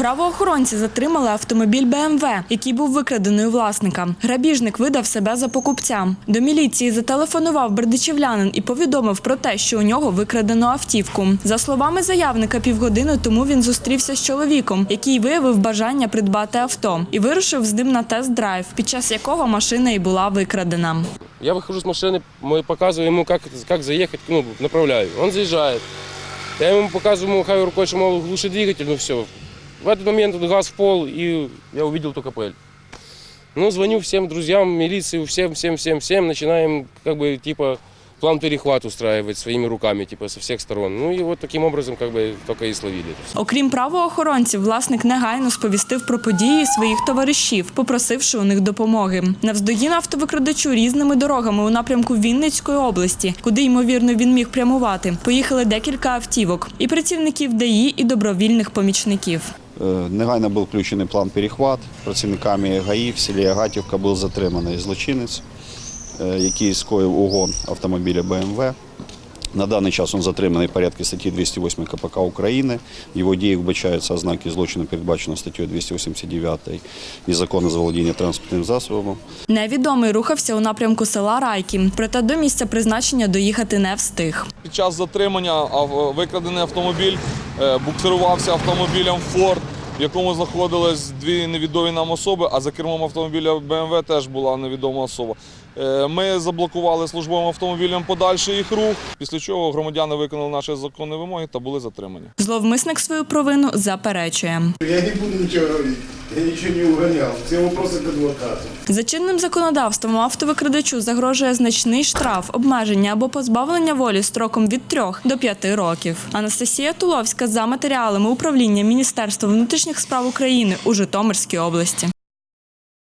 Правоохоронці затримали автомобіль БМВ, який був викрадений у власника. Грабіжник видав себе за покупця. До міліції зателефонував бердичівлянин і повідомив про те, що у нього викрадено автівку. За словами заявника, півгодини тому він зустрівся з чоловіком, який виявив бажання придбати авто, і вирушив з ним на тест-драйв, під час якого машина і була викрадена. Я выхожу с машины, мы показываю ему, как, как заехать, ну, направляю. Он заезжает. Я ему показываю, махаю рукой, что, мол, глуши двигатель, ну все. В этот момент вот газ в пол, и я увидел только пыль. Ну, звоню всем друзьям, милиции, всем, всем, всем, всем, начинаем, как бы, типа, план перехват устраивать своими руками, типа, со всех сторон. Ну, и вот таким образом, как бы, только и словили это всё. Окрім правоохоронців, власник негайно сповістив про події своїх товаришів, попросивши у них допомоги. Навздогін автовикрадачу різними дорогами у напрямку Вінницької області, куди ймовірно він міг прямувати. Поїхали декілька автівок і працівників ДАІ, і добровільних помічників. Е, Негайно був включений план перехват. Працівниками ГАІ в селі Агатівка був затриманий злочинець, е, який скоїв угон автомобіля БМВ. На даний час він затриманий в порядку статті 208 КПК України. В Його дії вбачаються ознаки злочину, передбачено статтею 289 і закону заволодіння транспортним засобом. Невідомий рухався у напрямку села Райки, проте до місця призначення доїхати не встиг. Під час затримання викрадений автомобіль буксирувався автомобілем Ford, в якому знаходились дві невідомі нам особи, а за кермом автомобіля BMW теж була невідома особа. Е, Ми заблокували службовим автомобілем подальший їх рух, після чого громадяни виконали наші законні вимоги та були затримані. Зловмисник свою провину заперечує. Я не буду нічого говорить. Я ничего не угонял. Все вопросы к адвокату. За чинним законодавством автовикрадачу загрожує значний штраф, обмеження або позбавлення волі строком від 3 до 5 років. Анастасія Туловська за матеріалами управління Міністерства внутрішніх справ України у Житомирській області.